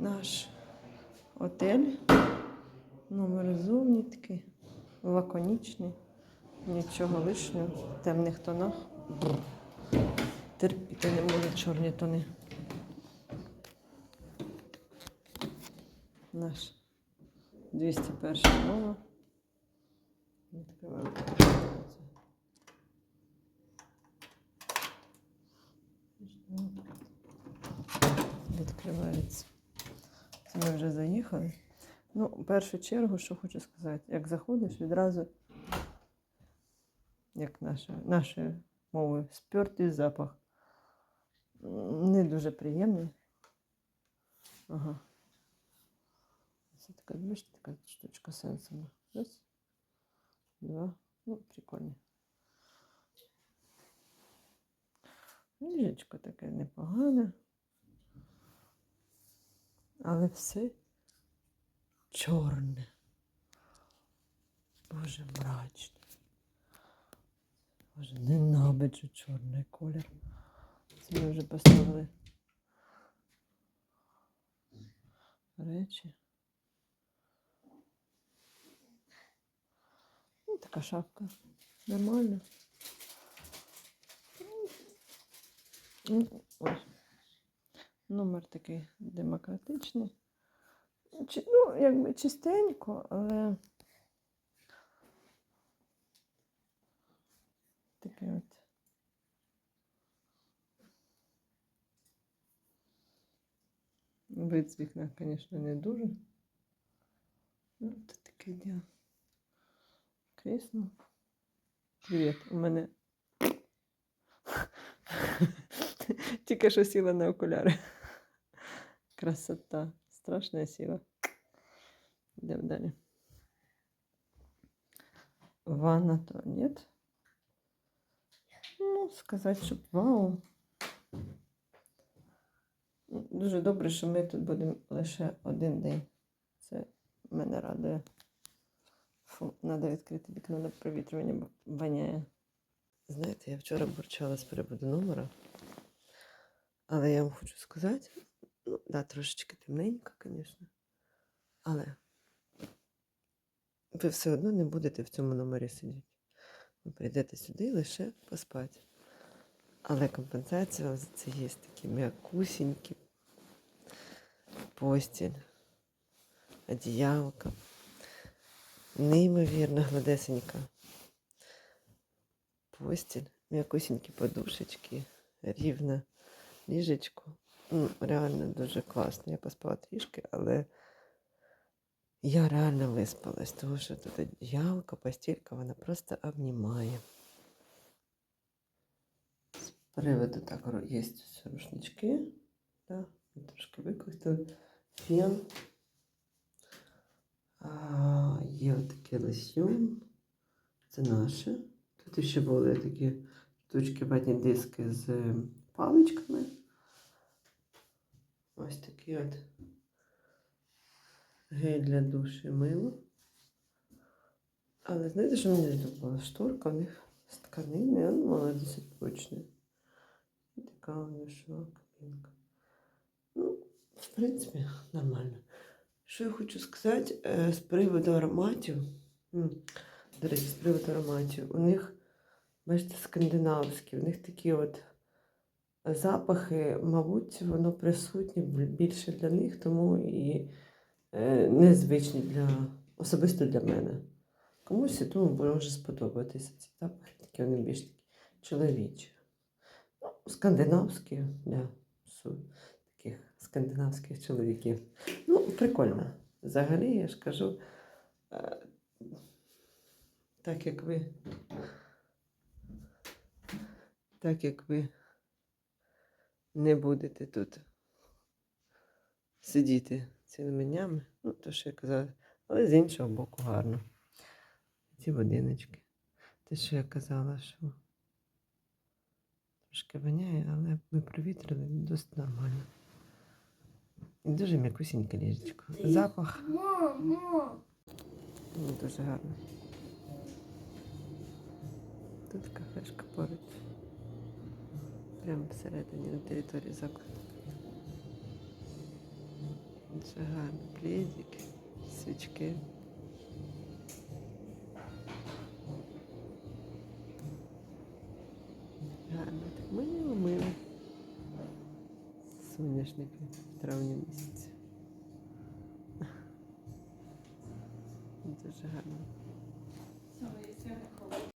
наш отель. Номер зовні такий лаконічний, нічого лишнього, в темних тонах. Терпіти не можу чорні тони. Наш 201 мова. Відкриваємо. Відкривається. Ми вже заїхали. Ну, в першу чергу, що хочу сказати, як заходиш, відразу, як наша, нашою мовою, спертий запах. Не дуже приємний. Ага. Це така, бачите, така штучка сенсорна. Раз, два. Ну, прикольно. Ліжечко таке непогане. Але все чорне. Боже, мрачне. Боже, ненавиджу чорний колір. Це ми вже поставили речі. Ну, така шапка. Нормально. Ну, ось. Номер такий демократичний. Ну, якби чистенько, але таке от. Вид з вікна, звісно, не дуже. Ну, це таке діло. Крісло. Привіт, у мене тільки що сіла на окуляри. Красота. Страшна сила. Йдемо далі. Ванна туалет. Ну, сказати, щоб вау. Дуже добре, що ми тут будемо лише один день. Це мене радує. Фу, треба відкрити вікно на провітрювання, бо воняє. Знаєте, я вчора бурчала з приводу номера. Але я вам хочу сказати, ну, да, трошечки темненько, звісно. Але ви все одно не будете в цьому номері сидіти. Ви прийдете сюди лише поспати. Але компенсація вам за це є такі м'якусінькі постіль, одіялка. Неймовірно гладесенька постіль, м'якусінькі подушечки, рівна ліжечко. Ну, реально дуже класно. Я поспала трішки, але я реально виспалась, тому що тут одіялка, постілька, вона просто обнімає. З приводу так є рушнички. Да, трошки використали. Фен. А, є отакий лосьон. Це наше. Тут ще були такі штучки, ватні диски з паличками. Ось такий от гель для душу і мило. Але знаєте, що мені здобула? Шторка в них з тканини, ну, вона досить прочна. І така у шова кабінка. Ну, в принципі, нормально. Що я хочу сказати е, з приводу ароматів. До речі, з приводу ароматів. У них, бачите, скандинавські, у них такі от запахи, мабуть, воно присутнє більше для них, тому і е, незвичні для особисто для мене. Комусь і тому може сподобатися ці запахи, такі вони більш такі чоловічі. Ну, скандинавські для таких скандинавських чоловіків. Ну, прикольно. Взагалі, я ж кажу, е, так як ви. Так як ви не будете тут сидіти цілими днями, ну, то що я казала, але з іншого боку гарно. Ці будиночки. Те, що я казала, що трошки воняє, але ми провітрили досить нормально. І дуже м'якусіньке ліжечко. Запах дуже гарний. Тут кафешка поруч. Прямо всередині на території закладу. Дуже гарно. Плідики, свічки. Гарно, так мило, мило. Соняшники в травні місяці. Дуже гарно.